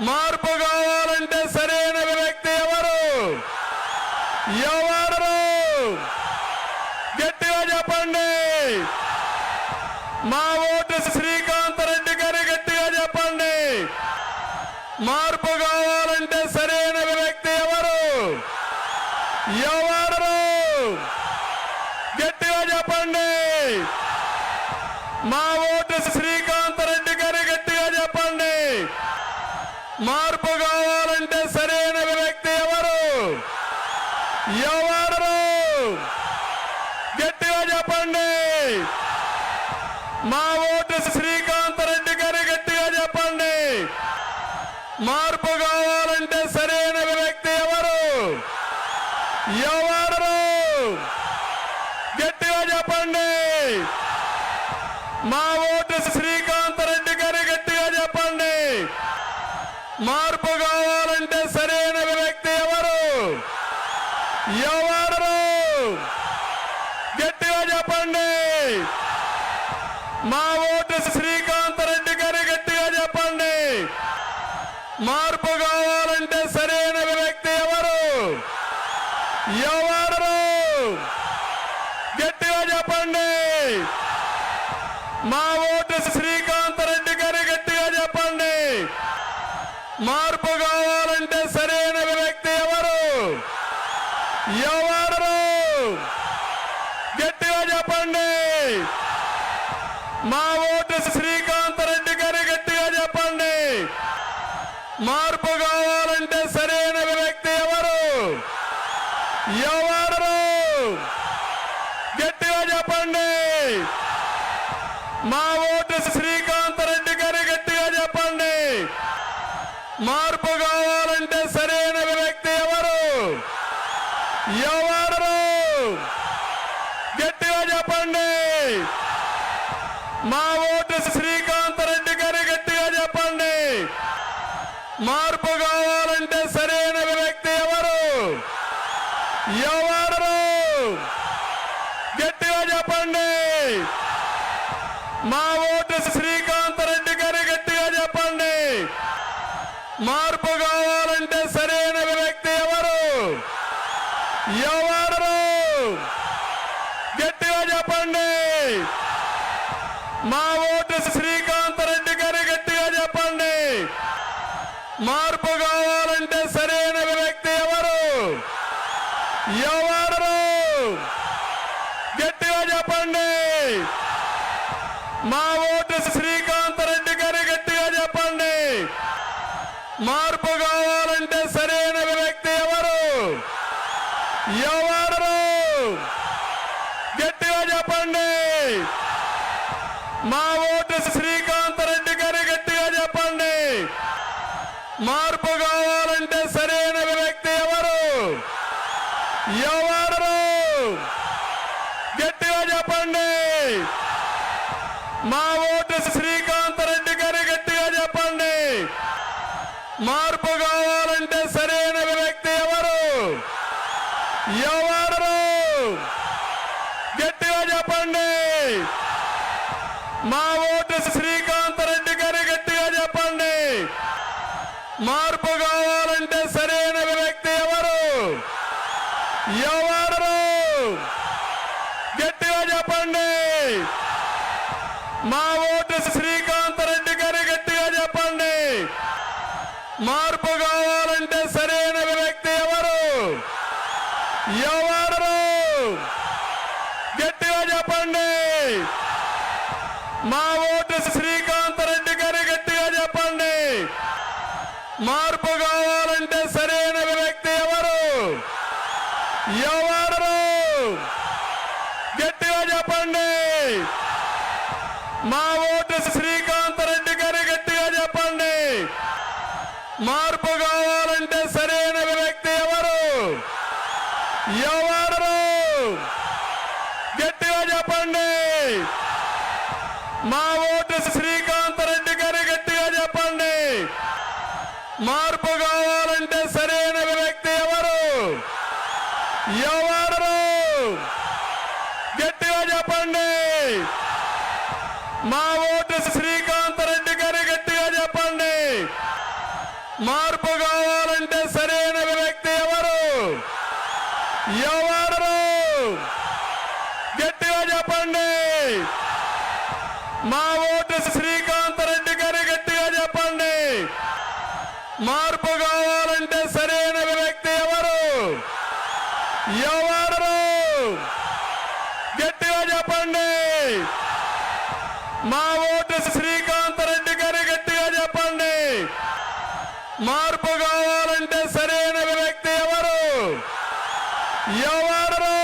మార్పు కావాలంటే సరైన వ్యక్తి ఎవరు? ఎవరు? గట్టిగా చెప్పండి. మా ఓటు శ్రీకాంత్ రెడ్డి గారి గట్టిగా చెప్పండి. మార్పు కావాలంటే సరైన వ్యక్తి ఎవరు? ఎవరు? గట్టిగా చెప్పండి. మా ఓటు శ్రీకాంత్ రెడ్డి గారి గట్టిగా చెప్పండి మార్పు కావాలంటే సరైన వ్యక్తి ఎవరు? ఎవరు? గట్టిగా చెప్పండి. మా ఓటు శ్రీకాంత్ రెడ్డి గారి గట్టిగా చెప్పండి. మార్పు కావాలంటే సరైన వ్యక్తి ఎవరు? ఎవరు? గట్టిగా చెప్పండి. మా ఓటు శ్రీ రెడ్డి గారి గట్టిగా చెప్పండి మార్పు కావాలంటే సరైన వ్యక్తి ఎవరు? ఎవరు? గట్టిగా చెప్పండి. మా ఓటు శ్రీకాంత్ రెడ్డి గారి గట్టిగా చెప్పండి. మార్పు కావాలంటే సరైన వ్యక్తి ఎవరు? ఎవరు? గట్టిగా చెప్పండి. మా ఓటు శ్రీకాంత్ రెడ్డి గారి గట్టిగా చెప్పండి మార్పు కావాలంటే సరైన వ్యక్తి ఎవరు? ఎవరు? గట్టిగా చెప్పండి. మా ఓటు శ్రీకాంత్ రెడ్డి గారి గట్టిగా చెప్పండి. మార్పు కావాలంటే సరైన వ్యక్తి ఎవరు? ఎవరు? గట్టిగా చెప్పండి. మా ఓటు శ్రీ రెడ్డి గారి గట్టిగా చెప్పండి మార్పు కావాలంటే సరైన వ్యక్తి ఎవరు? ఎవరు? గట్టిగా చెప్పండి. మా ఓటు శ్రీకాంత్ రెడ్డి గారి గట్టిగా చెప్పండి. మార్పు కావాలంటే సరైన వ్యక్తి ఎవరు? ఎవరు? గట్టిగా చెప్పండి. మా ఓటు శ్రీకాంత్ రెడ్డి గారి గట్టిగా చెప్పండి మార్పు కావాలంటే సరైన వ్యక్తి ఎవరు? ఎవరు? గట్టిగా చెప్పండి. మా ఓటు శ్రీకాంత్ రెడ్డి గారి గట్టిగా చెప్పండి. మార్పు కావాలంటే సరైన వ్యక్తి ఎవరు? ఎవరు? గట్టిగా చెప్పండి. మా ఓటు శ్రీ రెడ్డి గారి గట్టిగా చెప్పండి మార్పు కావాలంటే సరైన వ్యక్తి ఎవరు? ఎవరు? గట్టిగా చెప్పండి. మా ఓటు శ్రీకాంత్ రెడ్డి గారి గట్టిగా చెప్పండి. మార్పు కావాలంటే సరైన వ్యక్తి ఎవరు? ఎవరు? గట్టిగా చెప్పండి. మా ఓటు శ్రీకాంత్ రెడ్డి గారి గట్టిగా చెప్పండి మార్పు కావాలంటే సరైన వ్యక్తి ఎవరు? ఎవరు? గట్టిగా చెప్పండి. మా ఓటు శ్రీకాంత్ రెడ్డి గారి గట్టిగా చెప్పండి. మార్పు కావాలంటే సరైన వ్యక్తి ఎవరు? ఎవరు? గట్టిగా చెప్పండి. మా ఓటు శ్రీ రెడ్డి గారి గట్టిగా చెప్పండి మార్పు కావాలంటే సరైన వ్యక్తి ఎవరు? ఎవరు? గట్టిగా చెప్పండి. మా ఓటు శ్రీకాంత్ రెడ్డి గారి గట్టిగా చెప్పండి. మార్పు కావాలంటే సరైన వ్యక్తి ఎవరు? ఎవరు? గట్టిగా చెప్పండి. మా ఓటు శ్రీకాంత్ రెడ్డి గారి గట్టిగా చెప్పండి మార్పు కావాలంటే సరైన వ్యక్తి ఎవరు? ఎవరు? గట్టిగా చెప్పండి. మా ఓటు శ్రీకాంత్ రెడ్డి గారి గట్టిగా చెప్పండి. మార్పు కావాలంటే సరైన వ్యక్తి ఎవరు? ఎవరు? గట్టిగా చెప్పండి. మా ఓటు శ్రీ రెడ్డి గారి గట్టిగా చెప్పండి మార్పు కావాలంటే సరైన వ్యక్తి ఎవరు? ఎవరు? గట్టిగా చెప్పండి. మా ఓటు శ్రీకాంత్ రెడ్డి గారి గట్టిగా చెప్పండి. మార్పు కావాలంటే సరైన వ్యక్తి ఎవరు? ఎవరు? గట్టిగా చెప్పండి. మా ఓటు శ్రీకాంత్ రెడ్డి గారి గట్టిగా చెప్పండి మార్పు కావాలంటే సరైన వ్యక్తి ఎవరు? ఎవరు?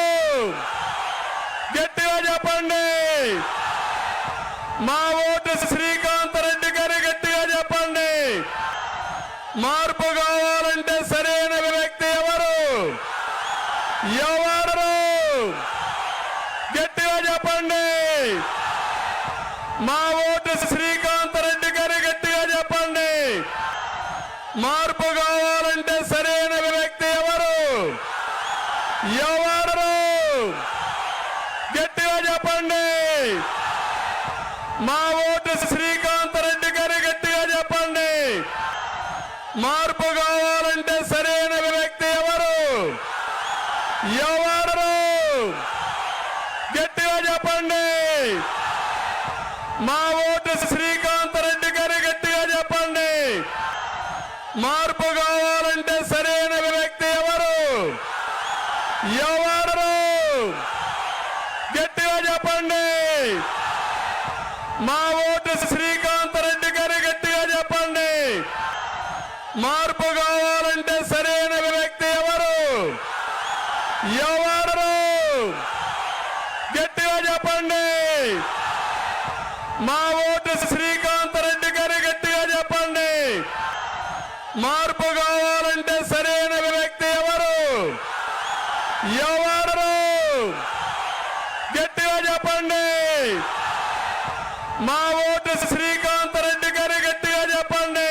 గట్టిగా చెప్పండి. మా ఓటు శ్రీకాంత్ రెడ్డి గారి గట్టిగా చెప్పండి. మార్పు కావాలంటే సరైన వ్యక్తి ఎవరు? ఎవరు? గట్టిగా చెప్పండి. మా ఓటు శ్రీ రెడ్డి గారి గట్టిగా చెప్పండి మార్పు కావాలంటే సరైన వ్యక్తి ఎవరు? ఎవరు? గట్టిగా చెప్పండి. మా ఓటు శ్రీకాంత్ రెడ్డి గారి గట్టిగా చెప్పండి. మార్పు కావాలంటే సరైన వ్యక్తి ఎవరు? ఎవరు? గట్టిగా చెప్పండి. మా ఓటు శ్రీకాంత్ రెడ్డి గారి గట్టిగా చెప్పండి మార్పు కావాలంటే సరైన వ్యక్తి ఎవరు? ఎవరు? గట్టిగా చెప్పండి. మా ఓటు శ్రీకాంత్ రెడ్డి గారి గట్టిగా చెప్పండి. మార్పు కావాలంటే సరైన వ్యక్తి ఎవరు? ఎవరు? గట్టిగా చెప్పండి. మా ఓటు శ్రీ రెడ్డి గారి గట్టిగా చెప్పండి మార్పు కావాలంటే సరైన వ్యక్తి ఎవరు? ఎవరు? గట్టిగా చెప్పండి. మా ఓటు శ్రీకాంత్ రెడ్డి గారి గట్టిగా చెప్పండి.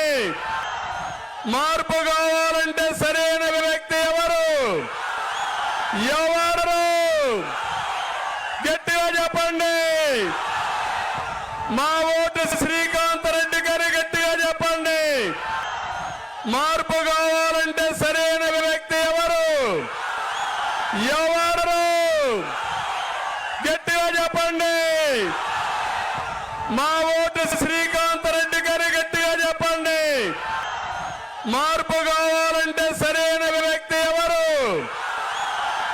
మార్పు కావాలంటే సరైన వ్యక్తి ఎవరు? ఎవరు? గట్టిగా చెప్పండి. మా ఓటు శ్రీకాంత్ రెడ్డి గారి గట్టిగా చెప్పండి మార్పు కావాలంటే సరైన వ్యక్తి ఎవరు? ఎవరు? గట్టిగా చెప్పండి. మా ఓటు శ్రీకాంత్ రెడ్డి గారి గట్టిగా చెప్పండి. మార్పు కావాలంటే సరైన వ్యక్తి ఎవరు?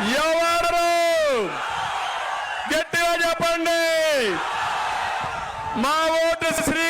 ఎవరు? గట్టిగా చెప్పండి. మా ఓటు శ్రీ